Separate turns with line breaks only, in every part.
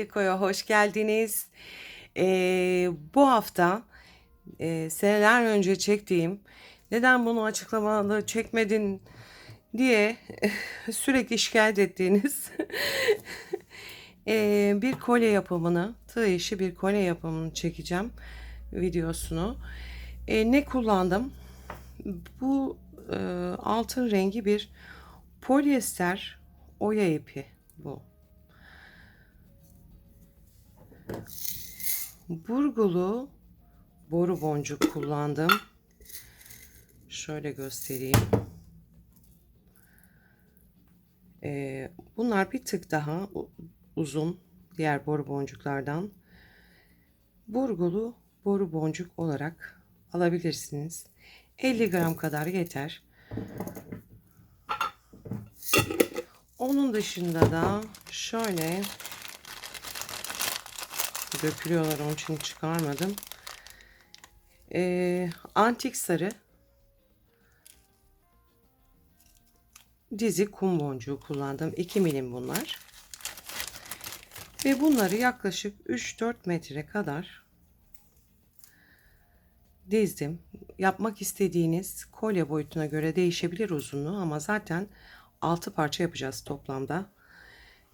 Çeko'ya hoş geldiniz. Ee, bu hafta e, seneler önce çektiğim neden bunu açıklamalı çekmedin diye sürekli şikayet ettiğiniz e, bir kolye yapımını, tığ işi bir kolye yapımını çekeceğim videosunu. E, ne kullandım? Bu e, altın rengi bir polyester oya ipi bu. Burgulu boru boncuk kullandım. Şöyle göstereyim. Ee, bunlar bir tık daha uzun diğer boru boncuklardan. Burgulu boru boncuk olarak alabilirsiniz. 50 gram kadar yeter. Onun dışında da şöyle dökülüyorlar onun için çıkarmadım. Ee, antik sarı dizi kum boncuğu kullandım. 2 milim bunlar. Ve bunları yaklaşık 3-4 metre kadar dizdim. Yapmak istediğiniz kolye boyutuna göre değişebilir uzunluğu ama zaten 6 parça yapacağız toplamda.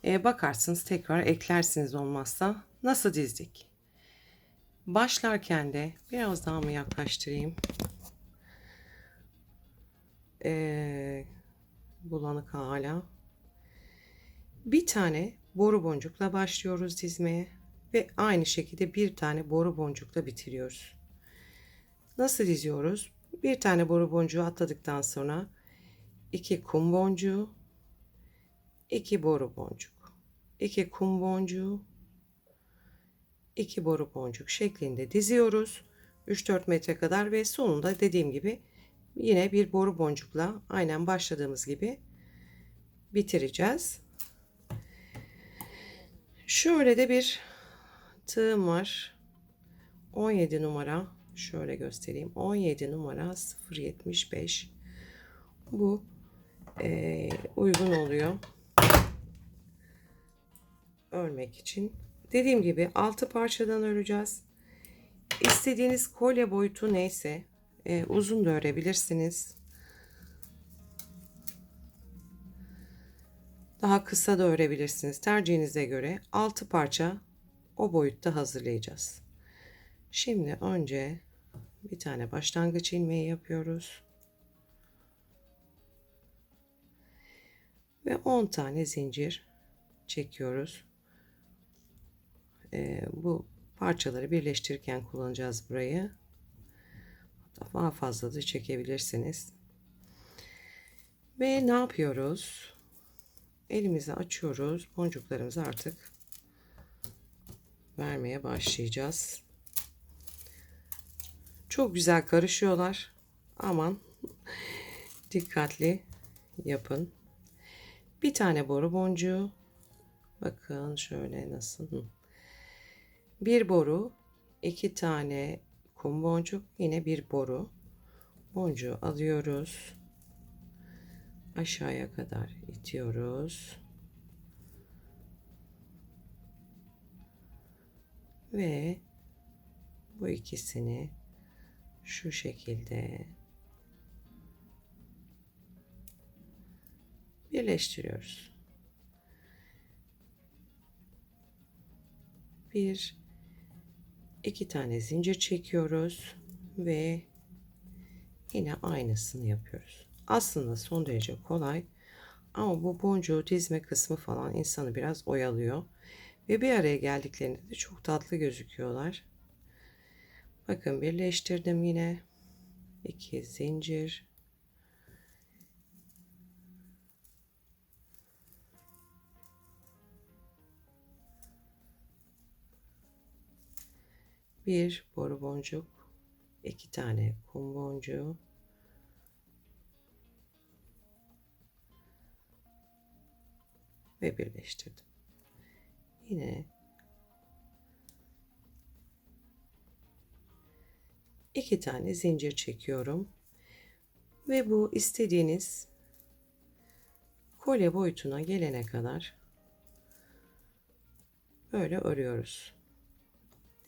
Ee, bakarsınız tekrar eklersiniz olmazsa. Nasıl dizdik? Başlarken de biraz daha mı yaklaştırayım? Ee, bulanık hala. Bir tane boru boncukla başlıyoruz dizmeye ve aynı şekilde bir tane boru boncukla bitiriyoruz. Nasıl diziyoruz? Bir tane boru boncuğu atladıktan sonra iki kum boncuğu, iki boru boncuk, iki kum boncuğu, iki boru boncuk şeklinde diziyoruz. 3-4 metre kadar ve sonunda dediğim gibi yine bir boru boncukla aynen başladığımız gibi bitireceğiz. Şöyle de bir tığım var. 17 numara şöyle göstereyim. 17 numara 075 bu e, uygun oluyor örmek için. Dediğim gibi 6 parçadan öreceğiz. İstediğiniz kolye boyutu neyse e, uzun da örebilirsiniz. Daha kısa da örebilirsiniz. Tercihinize göre 6 parça o boyutta hazırlayacağız. Şimdi önce bir tane başlangıç ilmeği yapıyoruz. Ve 10 tane zincir çekiyoruz. Ee, bu parçaları birleştirirken kullanacağız burayı. Hatta daha fazla da çekebilirsiniz. Ve ne yapıyoruz? Elimizi açıyoruz. Boncuklarımızı artık vermeye başlayacağız. Çok güzel karışıyorlar. Aman dikkatli yapın. Bir tane boru boncuğu. Bakın şöyle nasıl. Bir boru, iki tane kum boncuk, yine bir boru. Boncuğu alıyoruz. Aşağıya kadar itiyoruz. Ve bu ikisini şu şekilde birleştiriyoruz. Bir, iki tane zincir çekiyoruz ve yine aynısını yapıyoruz. Aslında son derece kolay ama bu boncuğu dizme kısmı falan insanı biraz oyalıyor. Ve bir araya geldiklerinde de çok tatlı gözüküyorlar. Bakın birleştirdim yine. iki zincir. Bir boru boncuk, iki tane kum boncuğu. Ve birleştirdim. Yine iki tane zincir çekiyorum. Ve bu istediğiniz kolye boyutuna gelene kadar böyle örüyoruz.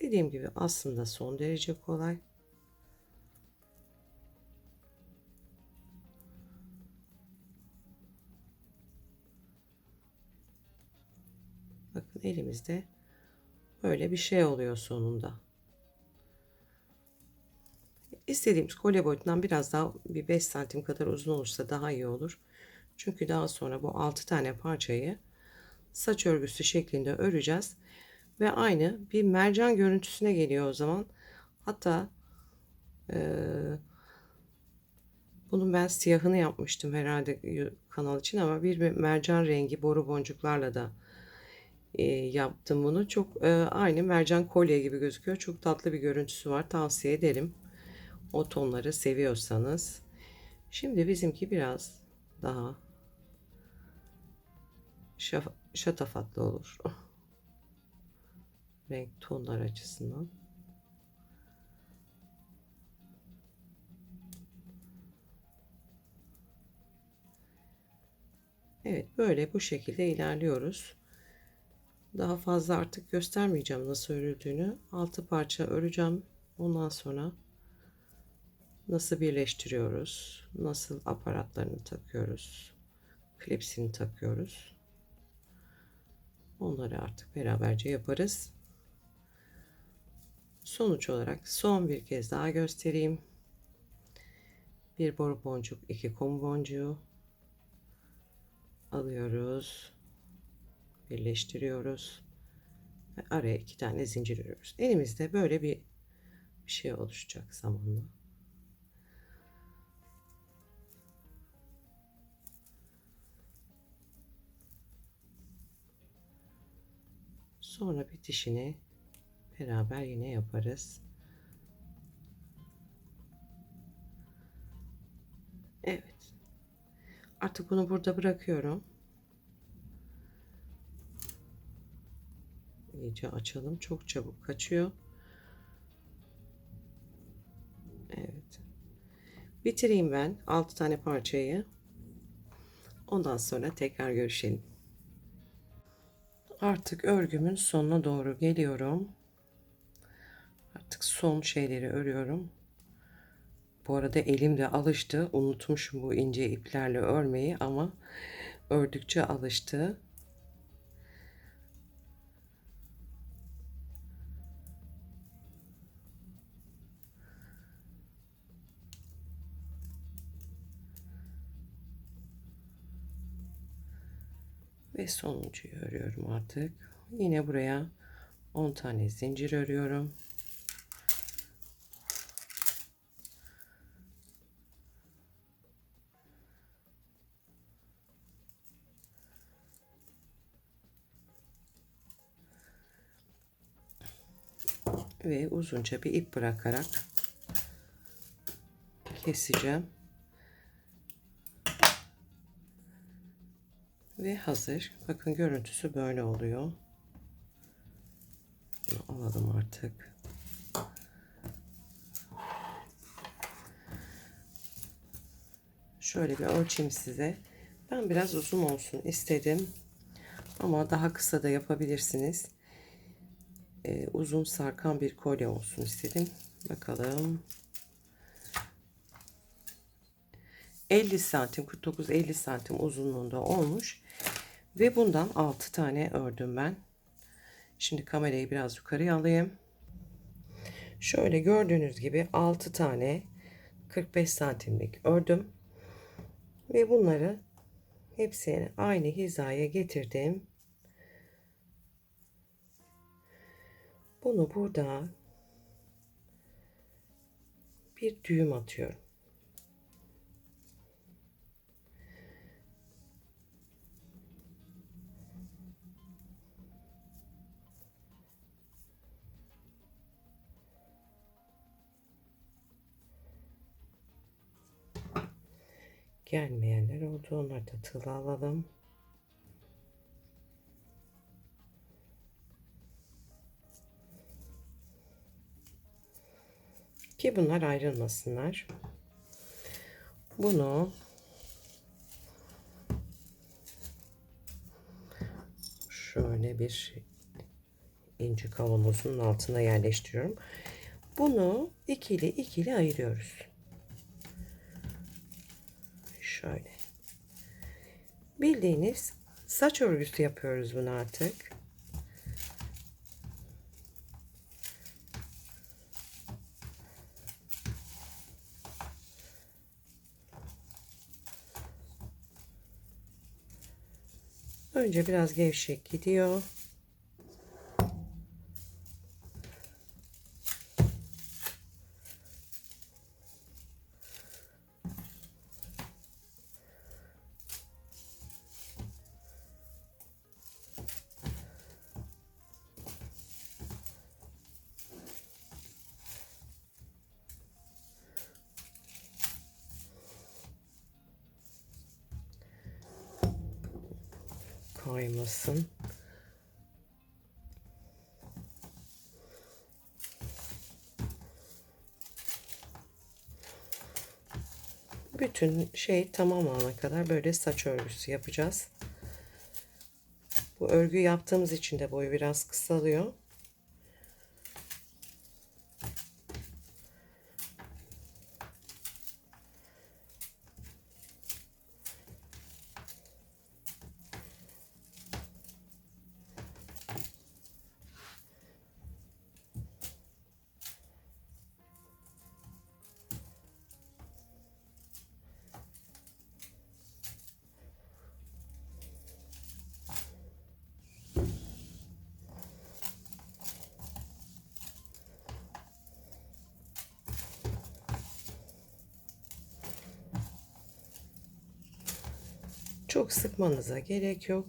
Dediğim gibi aslında son derece kolay. Bakın elimizde böyle bir şey oluyor sonunda. İstediğimiz kolye boyutundan biraz daha bir 5 santim kadar uzun olursa daha iyi olur. Çünkü daha sonra bu 6 tane parçayı saç örgüsü şeklinde öreceğiz. Ve aynı bir mercan görüntüsüne geliyor o zaman. Hatta eee bunun ben siyahını yapmıştım herhalde kanal için ama bir mercan rengi boru boncuklarla da e, yaptım bunu. Çok e, aynı mercan kolye gibi gözüküyor. Çok tatlı bir görüntüsü var. Tavsiye ederim. O tonları seviyorsanız. Şimdi bizimki biraz daha şatafatlı olur. Renk tonlar açısından. Evet böyle bu şekilde ilerliyoruz. Daha fazla artık göstermeyeceğim nasıl örüldüğünü. Altı parça öreceğim. Ondan sonra nasıl birleştiriyoruz, nasıl aparatlarını takıyoruz, klipsini takıyoruz. Onları artık beraberce yaparız. Sonuç olarak son bir kez daha göstereyim. Bir boru boncuk, iki kum boncuğu alıyoruz birleştiriyoruz ve araya iki tane zincir örüyoruz. Elimizde böyle bir, bir şey oluşacak zamanla. Sonra bitişini beraber yine yaparız. Evet. Artık bunu burada bırakıyorum. iyice açalım. Çok çabuk kaçıyor. Evet. Bitireyim ben 6 tane parçayı. Ondan sonra tekrar görüşelim. Artık örgümün sonuna doğru geliyorum. Artık son şeyleri örüyorum. Bu arada elim de alıştı. Unutmuşum bu ince iplerle örmeyi ama ördükçe alıştı. ve sonuncuyu örüyorum artık. Yine buraya 10 tane zincir örüyorum. Uzunca bir ip bırakarak keseceğim. Ve hazır. Bakın görüntüsü böyle oluyor. Bunu alalım artık. Şöyle bir ölçeyim size. Ben biraz uzun olsun istedim. Ama daha kısa da yapabilirsiniz. Ee, uzun sarkan bir kolye olsun istedim. Bakalım. 50 santim 49-50 santim uzunluğunda olmuş. Ve bundan 6 tane ördüm ben. Şimdi kamerayı biraz yukarıya alayım. Şöyle gördüğünüz gibi 6 tane 45 santimlik ördüm. Ve bunları hepsini aynı hizaya getirdim. Bunu burada bir düğüm atıyorum. Gelmeyenler oldu. Onları da tıla alalım. Ki bunlar ayrılmasınlar. Bunu şöyle bir ince kavanozun altına yerleştiriyorum. Bunu ikili ikili ayırıyoruz. Şöyle. Bildiğiniz saç örgüsü yapıyoruz bunu artık. Önce biraz gevşek gidiyor. Kaymasın. Bütün şey tamam ana kadar böyle saç örgüsü yapacağız. Bu örgü yaptığımız için de boyu biraz kısalıyor. Çok sıkmanıza gerek yok.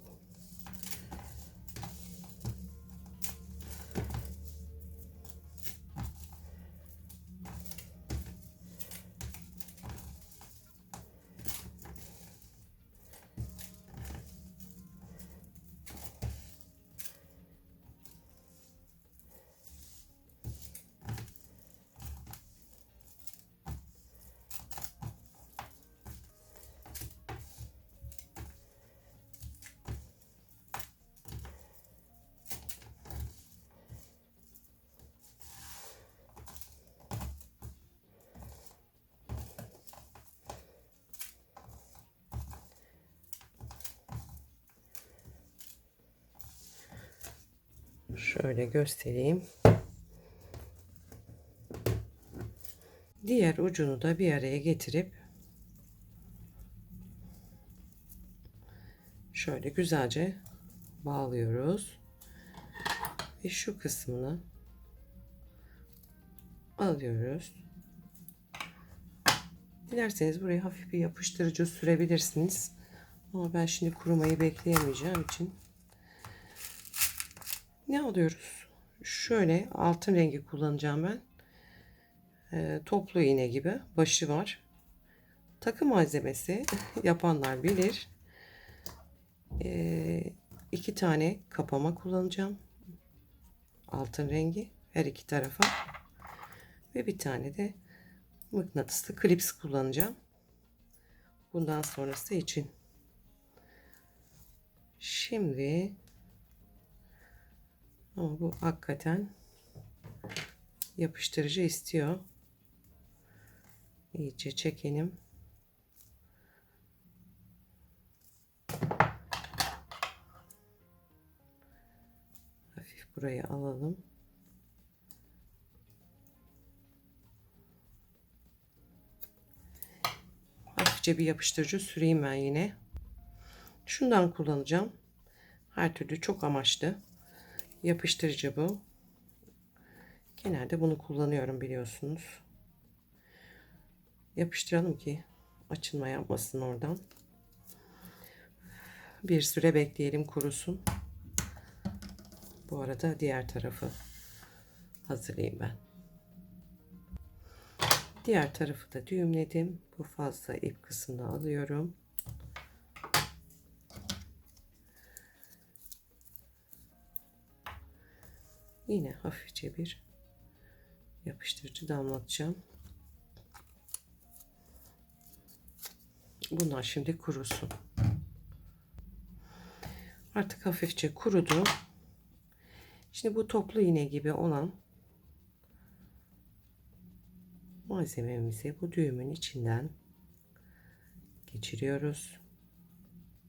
Şöyle göstereyim. Diğer ucunu da bir araya getirip şöyle güzelce bağlıyoruz. Ve şu kısmını alıyoruz. Dilerseniz buraya hafif bir yapıştırıcı sürebilirsiniz. Ama ben şimdi kurumayı bekleyemeyeceğim için ne alıyoruz? Şöyle altın rengi kullanacağım ben. Ee, toplu iğne gibi başı var. Takı malzemesi yapanlar bilir. Ee, iki tane kapama kullanacağım. Altın rengi her iki tarafa. Ve bir tane de mıknatıslı klips kullanacağım. Bundan sonrası için. Şimdi ama bu hakikaten yapıştırıcı istiyor. İyice çekelim. Hafif burayı alalım. Hafifçe bir yapıştırıcı süreyim ben yine. Şundan kullanacağım. Her türlü çok amaçlı yapıştırıcı bu. Genelde bunu kullanıyorum biliyorsunuz. Yapıştıralım ki açılma yapmasın oradan. Bir süre bekleyelim kurusun. Bu arada diğer tarafı hazırlayayım ben. Diğer tarafı da düğümledim. Bu fazla ip kısmını alıyorum. Yine hafifçe bir yapıştırıcı damlatacağım. Bunlar şimdi kurusun. Artık hafifçe kurudu. Şimdi bu toplu iğne gibi olan malzememizi bu düğümün içinden geçiriyoruz.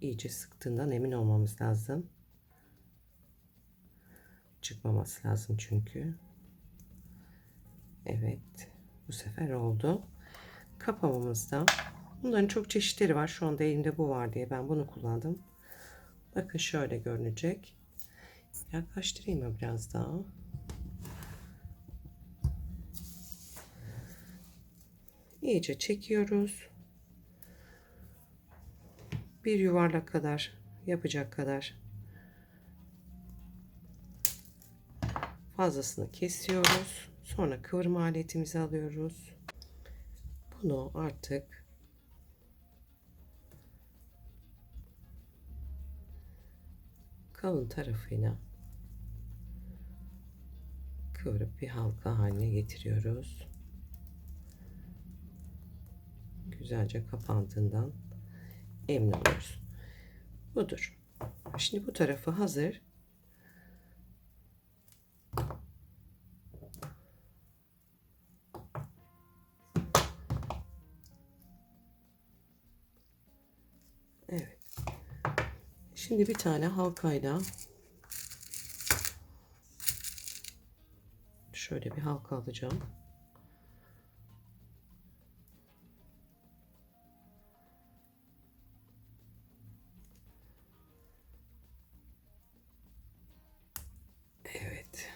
İyice sıktığından emin olmamız lazım. Çıkmaması lazım çünkü. Evet. Bu sefer oldu. Kapamamızda bunların çok çeşitleri var. Şu anda elimde bu var diye ben bunu kullandım. Bakın şöyle görünecek. Yaklaştırayım mı biraz daha? İyice çekiyoruz. Bir yuvarlak kadar yapacak kadar fazlasını kesiyoruz. Sonra kıvırma aletimizi alıyoruz. Bunu artık kalın tarafıyla kıvırıp bir halka haline getiriyoruz. Güzelce kapandığından emin oluruz. Budur. Şimdi bu tarafı hazır. Şimdi bir tane halkayla şöyle bir halka alacağım. Evet.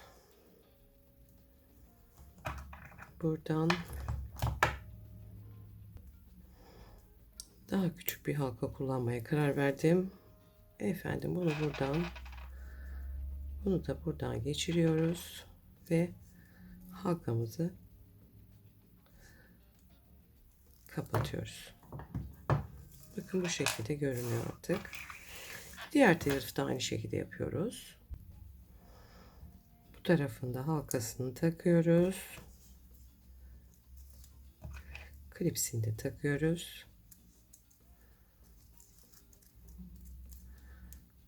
Buradan daha küçük bir halka kullanmaya karar verdim. Efendim bunu buradan bunu da buradan geçiriyoruz ve halkamızı kapatıyoruz. Bakın bu şekilde görünüyor artık. Diğer tarafı da aynı şekilde yapıyoruz. Bu tarafında halkasını takıyoruz. Klipsini de takıyoruz.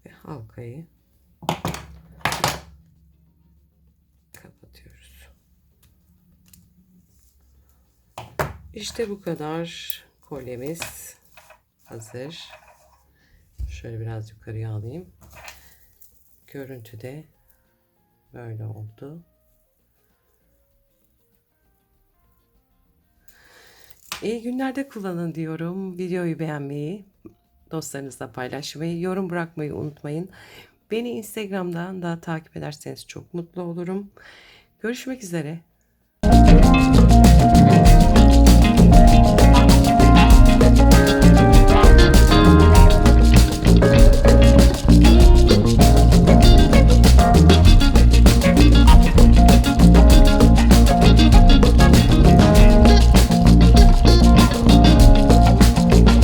Ve halkayı kapatıyoruz. İşte bu kadar kolyemiz hazır. Şöyle biraz yukarıya alayım. Görüntüde böyle oldu. İyi günlerde kullanın diyorum. Videoyu beğenmeyi, dostlarınızla paylaşmayı, yorum bırakmayı unutmayın. Beni Instagram'dan da takip ederseniz çok mutlu olurum. Görüşmek üzere.